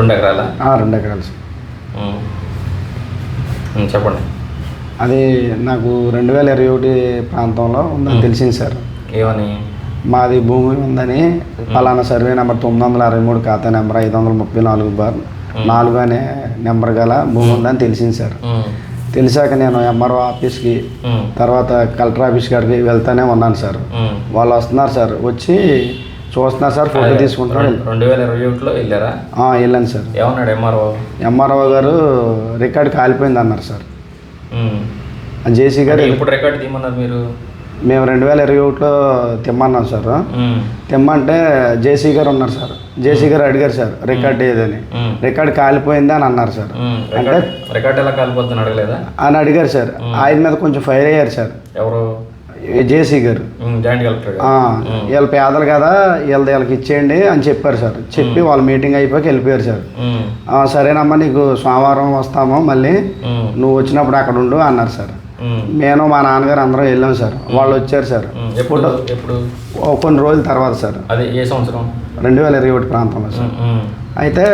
రెండు ఎకరాల రెండు ఎకరాలు సార్ చెప్పండి. అది నాకు రెండు వేల ఇరవై ఒకటి ప్రాంతంలో ఉందని తెలిసింది సార్. ఏమని? మాది భూమి ఉందని పలానా సర్వే నెంబర్ తొమ్మిది వందల అరవై మూడు ఖాతా నెంబర్ ఐదు వందల ముప్పై నాలుగు బార్ నాలుగు అనే నెంబర్ గల భూమి ఉందని తెలిసింది సార్. తెలిసాక నేను ఎంఆర్ఓ ఆఫీస్కి తర్వాత కలెక్టర్ ఆఫీస్ గారికి వెళ్తానే ఉన్నాను సార్. వాళ్ళు వస్తున్నారు సార్. వచ్చి చూస్తున్నారు సార్ ఫోటో తీసుకుంటున్నారు రెండు- వేల ఇరవై ఒకటిలో వెళ్ళారా? వెళ్ళాను సార్. ఏమన్నాడు ఎంఆర్ఓ ఎంఆర్ఓ గారు రికార్డ్ కాలిపోయింది అన్నారు సార్. జేసీ గారు ఎప్పుడు రికార్డు తీయమన్నారు మీరు? మేము రెండు వేల ఇరవై ఒకటిలో తిమ్మన్నాం సార్. తిమ్మంటే జేసీ గారు ఉన్నారు సార్. జేసీ గారు అడిగారు సార్ రికార్డ్ ఏదని. రికార్డ్ కాలిపోయింది అని అన్నారు సార్. ఉమ్. రికార్డ్ ఎలా కాలిపోతుందని అడగలేదా? అని అడిగారు సార్. ఆయన మీద కొంచెం ఫైర్ అయ్యారు సార్. ఎవరు? జేసీ గారు. వీళ్ళ పేదలు కదా వీళ్ళది వీళ్ళకి ఇచ్చేయండి అని చెప్పారు సార్. చెప్పి వాళ్ళ మీటింగ్ అయిపోయాక వెళ్ళిపోయారు సార్. సరేనమ్మా నీకు సోమవారం వస్తాము మళ్ళీ. నువ్వు వచ్చినప్పుడు అక్కడ ఉండు అన్నారు సార్. నేను మా నాన్నగారు అందరం వెళ్ళాం సార్. వాళ్ళు వచ్చారు సార్. ఎప్పుడు? కొన్ని రోజుల తర్వాత సార్. అదే ఏ సంవత్సరం? రెండు వేల ఇరవై ఒకటి ప్రాంతంలో సార్. అయితే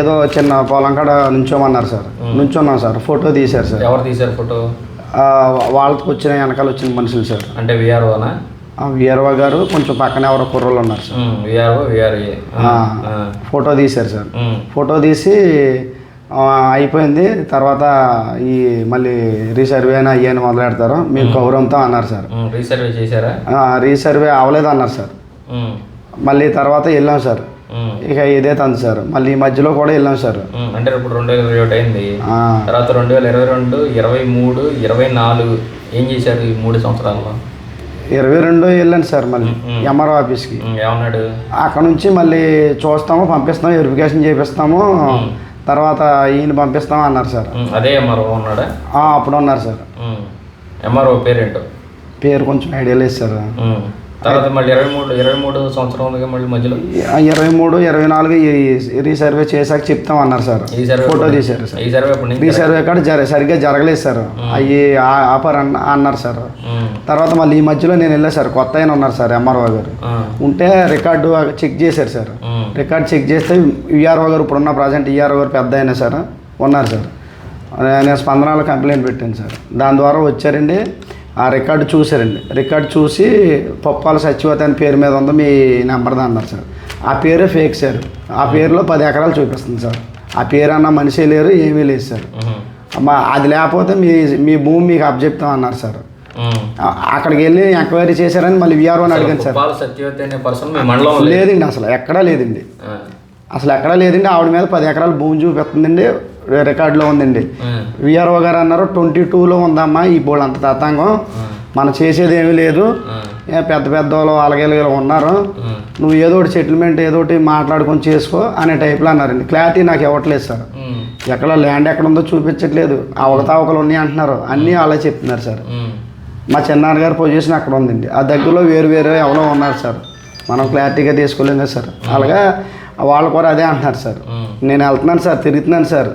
ఏదో చిన్న పొలం కాడ నుంచోమన్నారు సార్. నుంచున్నాం సార్. ఫోటో తీశారు సార్. ఎవరు తీశారు ఫోటో? వాళ్ళకి వచ్చిన వెనకాల వచ్చిన మనుషులు సార్. అంటే విఆర్ఓనా? వీరవ గారు కొంచెం పక్కన ఎవరో కుర్రోళ్ళు ఉన్నారు సార్. విఆర్ఓ ఫోటో తీశారు సార్. ఫోటో తీసి అయిపోయింది. తర్వాత ఈ మళ్ళీ రీసర్వే అని అయ్యని మొదలెడతారు మీకు గౌరవంతో అన్నారు సార్. రీసర్వే చేశారా? రీసర్వే అవ్వలేదు అన్నారు సార్. మళ్ళీ తర్వాత వెళ్ళాం సార్. ఇక ఇదే తంది సార్. మళ్ళీ ఈ మధ్యలో కూడా వెళ్ళాం సార్. అంటే ఇప్పుడు రెండు వేల ఇరవై ఒకటి అయింది. తర్వాత రెండు వేల ఇరవై రెండు ఇరవై మూడు ఇరవై నాలుగు. ఏం చేశారు ఈ మూడు సంవత్సరాల్లో? ఇరవై రెండు వెళ్ళాను సార్ మళ్ళీ. ఎంఆర్ఓ ఆఫీస్కి. ఏమన్నాడు? అక్కడ నుంచి మళ్ళీ చూస్తాము పంపిస్తాము వెరిఫికేషన్ చేపిస్తాము. తర్వాత ఈయన పంపిస్తాము అన్నారు సార్. అదే ఎంఆర్ఓ ఉన్నాడా? అప్పుడు ఉన్నారు సార్. ఎంఆర్ఓ పేరేంటో? పేరు కొంచెం ఐడియా లేదు సార్. తర్వాత మళ్ళీ ఇరవై మూడు ఇరవై మూడు సంవత్సరం ఉంది మళ్ళీ మధ్యలో. ఇరవై మూడు ఇరవై నాలుగు ఈ రీసర్వే చేశాక చెప్తాం అన్నారు సార్. ఈ సర్వే ఫోటో తీశారు సార్. ఈ సర్వే రీసర్వే కాడ జర సరిగ్గా జరగలేదు సార్. అవి ఆపర్ అన్న అన్నారు సార్. తర్వాత మళ్ళీ ఈ మధ్యలో నేను వెళ్ళా సార్. కొత్త ఆయన ఉన్నారు సార్ ఎంఆర్ఓ గారు. ఉంటే రికార్డు చెక్ చేశారు సార్. రికార్డ్ చెక్ చేస్తే ఈఆర్ఓ గారు ఇప్పుడున్న ప్రజెంట్ ఈఆర్ఓ గారు పెద్ద అయినా సార్ ఉన్నారు సార్. నేను స్పందనలో కంప్లైంట్ పెట్టాను సార్. దాని ద్వారా వచ్చారండి. ఆ రికార్డు చూశారండి. రికార్డు చూసి పప్పాల సత్యవతి అని పేరు మీద ఉందో మీ నెంబర్ది అన్నారు సార్. ఆ పేరే ఫేక్ సార్. ఆ పేరులో పది ఎకరాలు చూపిస్తుంది సార్. ఆ పేరు అన్న మనిషి లేరు ఏమీ లేదు సార్. అమ్మా అది లేకపోతే మీ మీ భూమి మీకు అబ్జెక్తాం అన్నారు సార్. అక్కడికి వెళ్ళి ఎంక్వైరీ చేశారని మళ్ళీ విఆర్ఓని అడిగాను సార్. మీ లేదండి అసలు ఎక్కడా లేదండి. అసలు ఎక్కడా లేదండి ఆవిడ మీద పది ఎకరాల భూమి చూపిస్తుందండి. రికార్డులో ఉందండి. విఆర్ఓ గారు అన్నారు ట్వంటీ టూలో ఉందమ్మా ఈ బోర్డు అంత తతంగం. మనం చేసేది ఏమీ లేదు పెద్ద పెద్ద వాళ్ళు అలాగే ఉన్నారు. నువ్వు ఏదో ఒకటి సెటిల్మెంట్ ఏదో ఒకటి మాట్లాడుకొని చేసుకో అనే టైప్లో అన్నారండి. క్లారిటీ నాకు ఇవ్వట్లేదు సార్. ఎక్కడ ల్యాండ్ ఎక్కడ ఉందో చూపించట్లేదు. అవకతవకలు ఉన్నాయి అంటున్నారు. అన్నీ అలా చెప్తున్నారు సార్. మా. చిన్నాన్నగారి పొజిషన్ అక్కడ ఉందండి. ఆ దగ్గరలో వేరు వేరే ఎవరో ఉన్నారు సార్. మనం క్లారిటీగా తీసుకోలేం కదా సార్. అలాగా వాళ్ళు కూడా అదే అంటున్నారు సార్. నేను వెళ్తున్నాను సార్ తిరుగుతున్నాను సార్.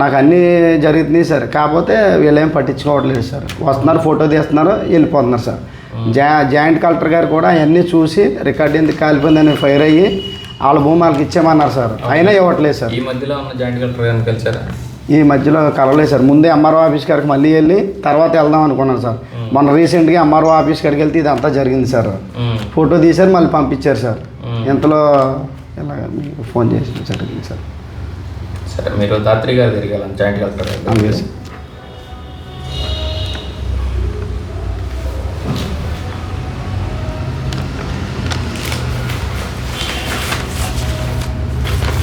నాకు అన్నీ జరుగుతున్నాయి సార్. కాకపోతే వీళ్ళేం పట్టించుకోవట్లేదు సార్. వస్తున్నారు ఫోటో తీస్తున్నారు వెళ్ళిపోతున్నారు సార్. జా జాయింట్ కలెక్టర్ గారు కూడా అవన్నీ చూసి రికార్డ్ ఎందుకు కాలిపోయిందని ఫైర్ అయ్యి వాళ్ళ భూమి వాళ్ళకి ఇచ్చామన్నారు సార్ అయినా ఇవ్వట్లేదు సార్. ఈ మధ్యలో ఉన్న జాయింట్ కలెక్టర్ గారిని కలిసారా ఈ మధ్యలో కలవలేదు సార్. ముందే ఎంఆర్ఓ ఆఫీస్ గారికి మళ్ళీ వెళ్ళి తర్వాత వెళ్దాం అనుకున్నాను సార్. మొన్న రీసెంట్గా ఎంఆర్ఓ ఆఫీస్ గారికి వెళ్తే ఇదంతా జరిగింది సార్. ఫోటో తీశారు మళ్ళీ పంపించారు సార్. ఇంతలో ఇలాగ మీకు ఫోన్ చేసి జరిగింది సార్. సరే మీరు దాత్రి గారు తిరిగాలని జాయింట్ కలెక్టర్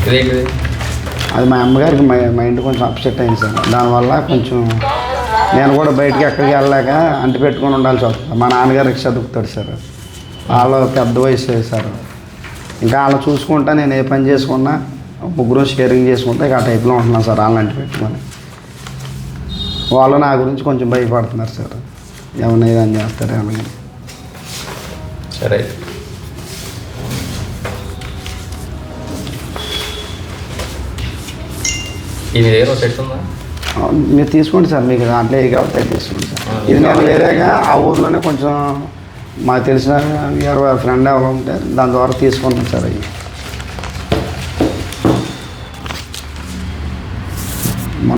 ఇదేంటిది? అది మా అమ్మగారికి మై మైండ్ కొంచెం అప్సెట్ అయింది సార్. దానివల్ల కొంచెం నేను కూడా బయటికి ఎక్కడికి వెళ్ళాక అంటి పెట్టుకొని ఉండాల్సి వస్తుంది. మా నాన్నగారు రిక్షా దుక్కుతాడు సార్. వాళ్ళు పెద్ద వయసు సార్. ఇంకా వాళ్ళు చూసుకుంటా నేను ఏ పని చేసుకున్నా ముగ్గురు షేరింగ్ చేసుకుంటా ఇక ఆ టైప్లో ఉంటున్నాను సార్ అంటి పెట్టుకొని. వాళ్ళు నా గురించి కొంచెం భయపడుతున్నారు సార్. ఏమన్నా ఏదని చేస్తారు ఏమన్నా? సరే. సెట్ ఉందా? మీరు తీసుకోండి సార్ మీకు దాంట్లో ఏ అది తీసుకోండి సార్. ఇది నేను వేరేగా ఆ ఊర్లోనే కొంచెం మాకు తెలిసిన ఎవరో ఫ్రెండ్ ఎవరో ఉంటే దాని ద్వారా తీసుకున్నాను సార్ అవి.